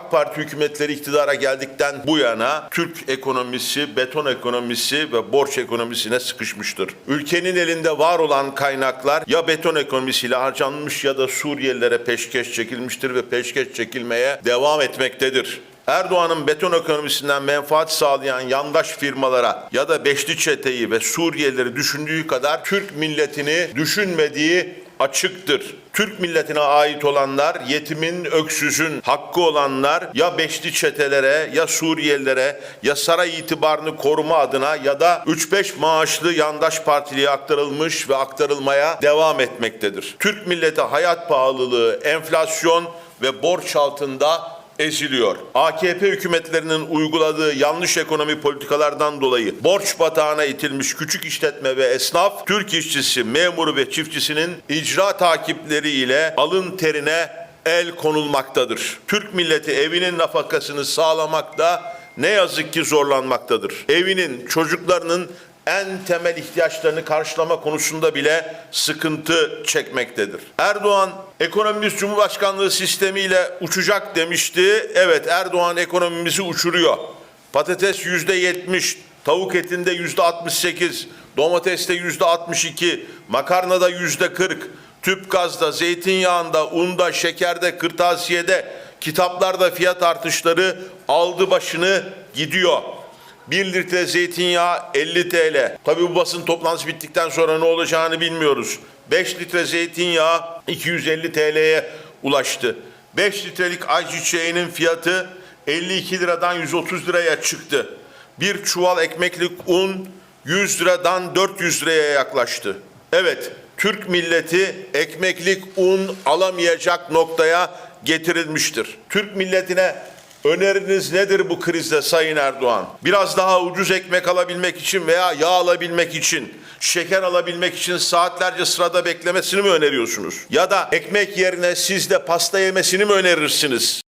AK Parti hükümetleri iktidara geldikten bu yana Türk ekonomisi, beton ekonomisi ve borç ekonomisine sıkışmıştır. Ülkenin elinde var olan kaynaklar ya beton ekonomisiyle harcanmış ya da Suriyelilere peşkeş çekilmiştir ve peşkeş çekilmeye devam etmektedir. Erdoğan'ın beton ekonomisinden menfaat sağlayan yandaş firmalara ya da Beşli Çete'yi ve Suriyelileri düşündüğü kadar Türk milletini düşünmediği açıktır. Türk milletine ait olanlar, yetimin, öksüzün hakkı olanlar ya beşli çetelere ya Suriyelilere ya saray itibarını koruma adına ya da 3-5 maaşlı yandaş partiliğe aktarılmış ve aktarılmaya devam etmektedir. Türk milleti hayat pahalılığı, enflasyon ve borç altında eziliyor. AKP hükümetlerinin uyguladığı yanlış ekonomi politikalardan dolayı borç batağına itilmiş küçük işletme ve esnaf, Türk işçisi, memuru ve çiftçisinin icra takipleri ile alın terine el konulmaktadır. Türk milleti evinin nafakasını sağlamakta ne yazık ki zorlanmaktadır. Evinin, çocuklarının en temel ihtiyaçlarını karşılama konusunda bile sıkıntı çekmektedir. Erdoğan ekonomimiz Cumhurbaşkanlığı sistemiyle uçacak demişti. Evet Erdoğan ekonomimizi uçuruyor. Patates yüzde yetmiş, tavuk etinde yüzde altmış sekiz, domateste yüzde altmış iki, makarnada yüzde kırk, tüp gazda, zeytinyağında, unda, şekerde, kırtasiyede, kitaplarda fiyat artışları aldı başını gidiyor. 1 litre zeytinyağı 50 TL. Tabii bu basın toplantısı bittikten sonra ne olacağını bilmiyoruz. 5 litre zeytinyağı 250 TL'ye ulaştı. 5 litrelik ayçiçeğinin fiyatı 52 liradan 130 liraya çıktı. Bir çuval ekmeklik un 100 liradan 400 liraya yaklaştı. Evet, Türk milleti ekmeklik un alamayacak noktaya getirilmiştir. Türk milletine Öneriniz nedir bu krizde Sayın Erdoğan? Biraz daha ucuz ekmek alabilmek için veya yağ alabilmek için, şeker alabilmek için saatlerce sırada beklemesini mi öneriyorsunuz? Ya da ekmek yerine siz de pasta yemesini mi önerirsiniz?